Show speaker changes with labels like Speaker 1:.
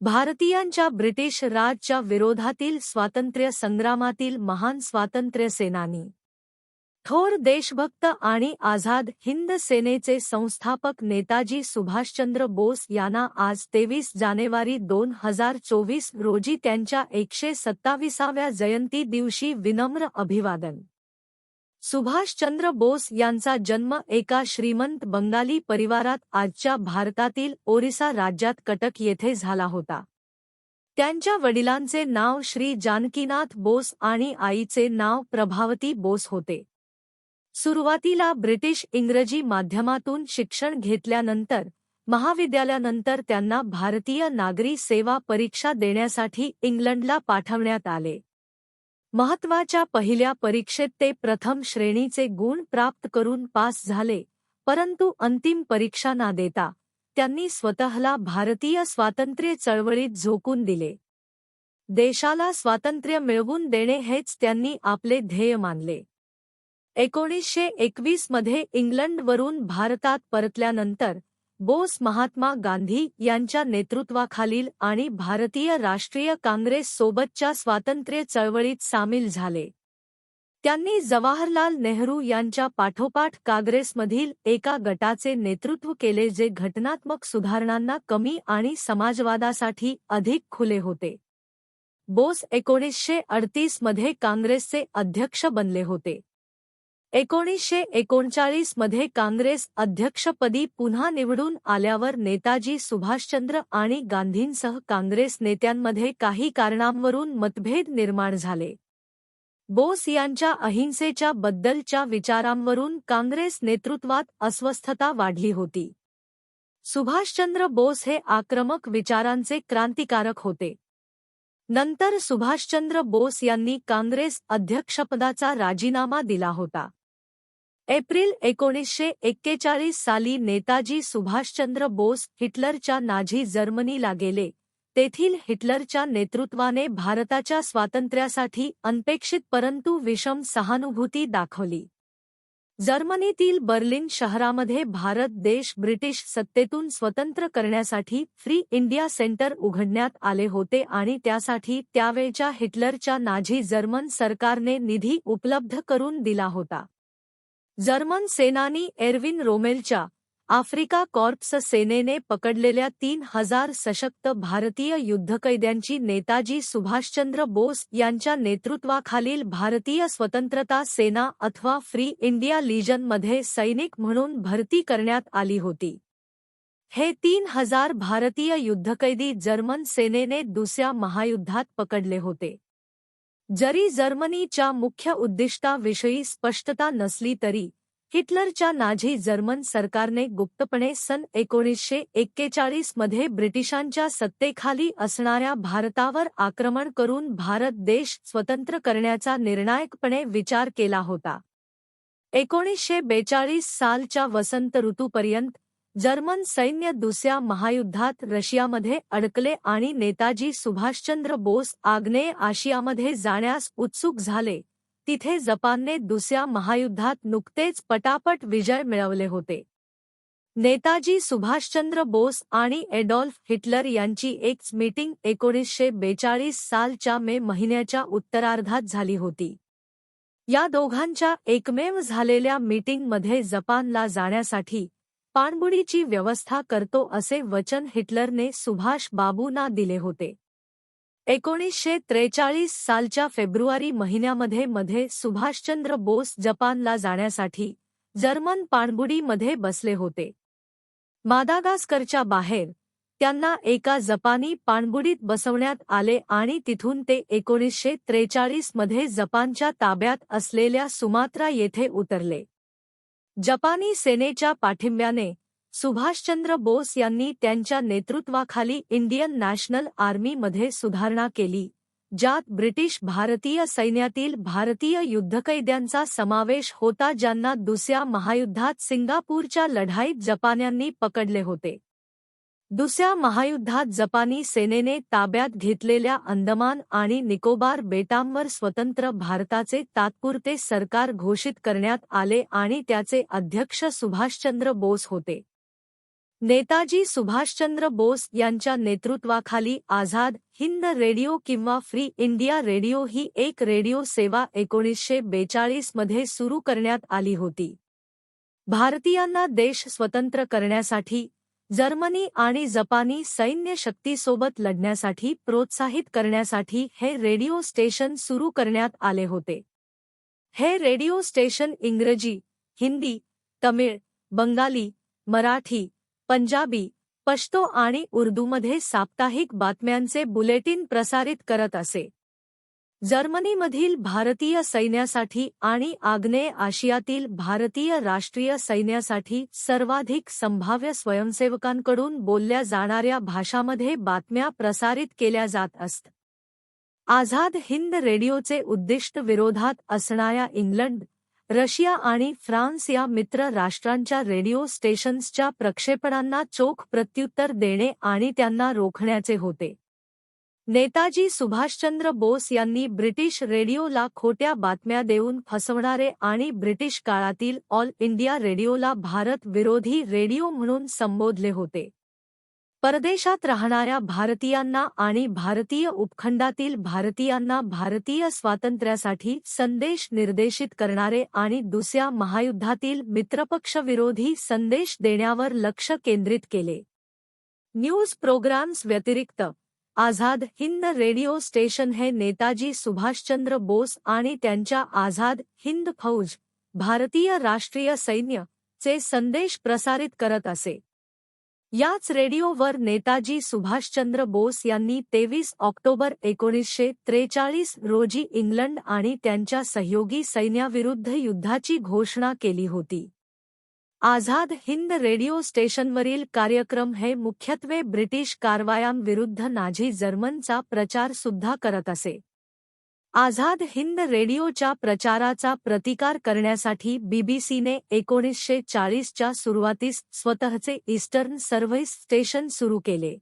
Speaker 1: भारतीयांच्या ब्रिटिश राजच्या विरोधातील स्वातंत्र्य संग्रामातील महान स्वातंत्र्य सेनानी. थोर देशभक्त आणि आझाद हिंद सेनेचे संस्थापक नेताजी सुभाषचंद्र बोस यांना आज तेवीस जानेवारी दोन हजार चोवीस रोजी त्यांच्या एकशे सत्ताविसाव्या जयंती दिवशी विनम्र अभिवादन. सुभाषचंद्र बोस यांचा जन्म एका श्रीमंत बंगाली परिवारात आजच्या भारतातील ओरिसा राज्यात कटक येथे झाला होता. त्यांच्या वडिलांचे नाव श्री जानकीनाथ बोस आणि आईचे नाव प्रभावती बोस होते. सुरुवातीला ब्रिटिश इंग्रजी माध्यमातून शिक्षण घेतल्यानंतर महाविद्यालयानंतर त्यांना भारतीय नागरी सेवा परीक्षा देण्यासाठी इंग्लंडला पाठवण्यात आले. महत्त्वाच्या पहिल्या परीक्षेत ते प्रथम श्रेणीचे गुण प्राप्त करून पास झाले परंतु अंतिम परीक्षा ना देता त्यांनी स्वतःला भारतीय स्वातंत्र्य चळवळीत झोकून दिले. देशाला स्वातंत्र्य मिळवून देणे हेच त्यांनी आपले ध्येय मानले. एकोणीसशे एकवीसमध्ये इंग्लंडवरून भारतात परतल्यानंतर बोस महात्मा गांधी यांच्या नेतृत्वाखालील आणि भारतीय राष्ट्रीय काँग्रेस सोबतच्या स्वातंत्र्य चळवळीत सामील झाले. त्यांनी जवाहरलाल नेहरू यांच्या पाठोपाठ काँग्रेसमधील एका गटाचे नेतृत्व केले जे घटनात्मक सुधारणांना कमी आणि समाजवादासाठी अधिक खुले होते. बोस एकोणीसशे अडतीसमध्ये काँग्रेसचे अध्यक्ष बनले होते. एकोणीसशे एकोणचाळीसमध्ये काँग्रेस अध्यक्षपदी पुन्हा निवडून आल्यावर नेताजी सुभाषचंद्र आणि गांधींसह काँग्रेस नेत्यांमध्ये काही कारणांवरून मतभेद निर्माण झाले. बोस यांच्या अहिंसेच्या बद्दलच्या विचारांवरून काँग्रेस नेतृत्वात अस्वस्थता वाढली होती. सुभाषचंद्र बोस हे आक्रमक विचारांचे क्रांतिकारक होते. नंतर सुभाषचंद्र बोस यांनी काँग्रेस अध्यक्षपदाचा राजीनामा दिला होता. एप्रिल एकोणीसशे एक्केचाळीस साली नेताजी सुभाषचंद्र बोस हिटलरच्या नाझी जर्मनीला गेले. तेथील हिटलरच्या नेतृत्वाने भारताच्या स्वातंत्र्यासाठी अनपेक्षित परंतु विषम सहानुभूती दाखवली. जर्मनीतील बर्लिन शहरामध्ये भारत देश ब्रिटिश सत्तेतून स्वतंत्र करण्यासाठी फ्री इंडिया सेंटर उघडण्यात आले होते आणि त्यासाठी त्यावेळच्या हिटलरच्या नाझी जर्मन सरकारने निधी उपलब्ध करून दिला होता. जर्मन सेनानी एरविन रोमेलच्या आफ्रिका कॉर्प्स सेनेने पकडलेल्या तीन हजार सशक्त भारतीय युद्धकैद्यांची नेताजी सुभाषचंद्र बोस यांच्या नेतृत्वाखालील भारतीय स्वतंत्रता सेना अथवा फ्री इंडिया लीजनमध्ये सैनिक म्हणून भरती करण्यात आली होती. हे तीन हजार भारतीय युद्धकैदी जर्मन सेनेने दुसऱ्या महायुद्धात पकडले होते. जरी जर्मनीच्या मुख्य उद्दिष्टाविषयी स्पष्टता नसली तरी हिटलरच्या नाझी जर्मन सरकारने गुप्तपणे सन एकोणीसशे एक्केचाळीसमध्ये ब्रिटिशांच्या सत्तेखाली असणाऱ्या भारतावर आक्रमण करून भारत देश स्वतंत्र करण्याचा निर्णायकपणे विचार केला होता. एकोणीसशे बेचाळीस सालच्या वसंत ऋतूपर्यंत जर्मन सैन्य दुसऱ्या महायुद्धात रशियामध्ये अडकले आणि नेताजी सुभाषचंद्र बोस आग्नेय आशियामध्ये जाण्यास उत्सुक झाले. तिथे जपानने दुसऱ्या महायुद्धात नुकतेच पटापट विजय मिळवले होते. नेताजी सुभाषचंद्र बोस आणि एडॉल्फ हिटलर यांची एक मीटिंग एकोणीसशे बेचाळीस सालच्या मे महिन्याच्या उत्तरार्धात झाली होती. या दोघांच्या एकमेव झालेल्या मीटिंगमध्ये जपानला जाण्यासाठी पाणबुडीची व्यवस्था करतो असे वचन हिटलरने सुभाष बाबूंना दिले होते. एकोणीसशे त्रेचाळीस सालच्या फेब्रुवारी महिन्यामध्ये मध्ये सुभाषचंद्र बोस जपानला जाण्यासाठी जर्मन पाणबुडीमध्ये बसले होते. मादागास्करच्या बाहेर त्यांना एका जपानी पाणबुडीत बसवण्यात आले आणि तिथून ते एकोणीसशे त्रेचाळीसमध्ये जपानच्या ताब्यात असलेल्या सुमात्रा येथे उतरले. जपानी सेनेच्या पाठिंब्याने सुभाषचंद्र बोस यांनी त्यांच्या नेतृत्वाखाली इंडियन नॅशनल आर्मीमध्ये सुधारणा केली ज्यात ब्रिटिश भारतीय सैन्यातील भारतीय युद्धकैद्यांचा समावेश होता ज्यांना दुसऱ्या महायुद्धात सिंगापूरच्या लढाईत जपान्यांनी पकडले होते. दुसऱ्या महायुद्धात जपानी सेनेने ताब्यात घेतलेल्या अंदमान आणि निकोबार बेटांवर स्वतंत्र भारताचे तात्पुरते सरकार घोषित करण्यात आले आणि त्याचे अध्यक्ष सुभाषचंद्र बोस होते. नेताजी सुभाषचंद्र बोस यांच्या नेतृत्वाखाली आझाद हिंद रेडिओ किंवा फ्री इंडिया रेडिओ ही एक रेडिओ सेवा एकोणीसशे बेचाळीसमध्ये सुरू करण्यात आली होती. भारतीयांना देश स्वतंत्र करण्यासाठी जर्मनी आणि जपानी सैन्य शक्तीसोबत लढण्यासाठी प्रोत्साहित करण्यासाठी हे रेडिओ स्टेशन सुरू करण्यात आले होते. हे रेडिओ स्टेशन इंग्रजी, हिंदी, तमिळ, बंगाली, मराठी, पंजाबी, पश्तो आणि उर्दूमध्ये साप्ताहिक बातम्यांचे बुलेटिन प्रसारित करत असे. जर्मनीमधील भारतीय सैन्यासाठी आणि आग्नेय आशियातील भारतीय राष्ट्रीय सैन्यासाठी सर्वाधिक संभाव्य स्वयंसेवकांकडून बोलल्या जाणाऱ्या भाषामध्ये बातम्या प्रसारित केल्या जात असत. आझाद हिंद रेडिओचे उद्दिष्ट विरोधात असणाऱ्या इंग्लंड रशिया आणि फ्रान्स या मित्र राष्ट्रांच्या रेडिओ स्टेशन्सच्या प्रक्षेपणांना चोख प्रत्युत्तर देणे आणि त्यांना रोखण्याचे होते. नेताजी सुभाषचंद्र बोस यांनी ब्रिटिश रेडिओला खोट्या बातम्या देऊन फसवणारे आणि ब्रिटिश काळातील ऑल इंडिया रेडिओला भारत विरोधी रेडिओ म्हणून संबोधले होते. परदेशात राहणाऱ्या भारतीयांना आणि भारतीय उपखंडातील भारतीयांना भारतीय स्वातंत्र्यासाठी संदेश निर्देशित करणारे आणि दुसऱ्या महायुद्धातील मित्रपक्षविरोधी संदेश देण्यावर लक्ष केंद्रित केले. न्यूज प्रोग्राम्स व्यतिरिक्त आझाद हिंद रेडिओ स्टेशन हे नेताजी सुभाषचंद्र बोस आणि त्यांच्या आझाद हिंद फौज भारतीय राष्ट्रीय सैन्य चे संदेश प्रसारित करत असे. याच रेडिओवर नेताजी सुभाषचंद्र बोस यांनी तेवीस ऑक्टोबर एकोणीसशे त्रेचाळीस रोजी इंग्लंड आणि त्यांच्या सहयोगी सैन्याविरुद्ध युद्धाची घोषणा केली होती. आझाद हिंद रेडिओ स्टेशनवरील कार्यक्रम हे मुख्यत्वे ब्रिटिश कारवायांविरुद्ध नाझी जर्मनचा प्रचार सुद्धा करत असे. आझाद हिंद रेडिओच्या प्रचाराचा प्रतिकार करण्यासाठी बीबीसीने एकोणीसशे चाळीसच्या सुरुवातीस स्वतःचे ईस्टर्न सर्व्हिस स्टेशन सुरू केले.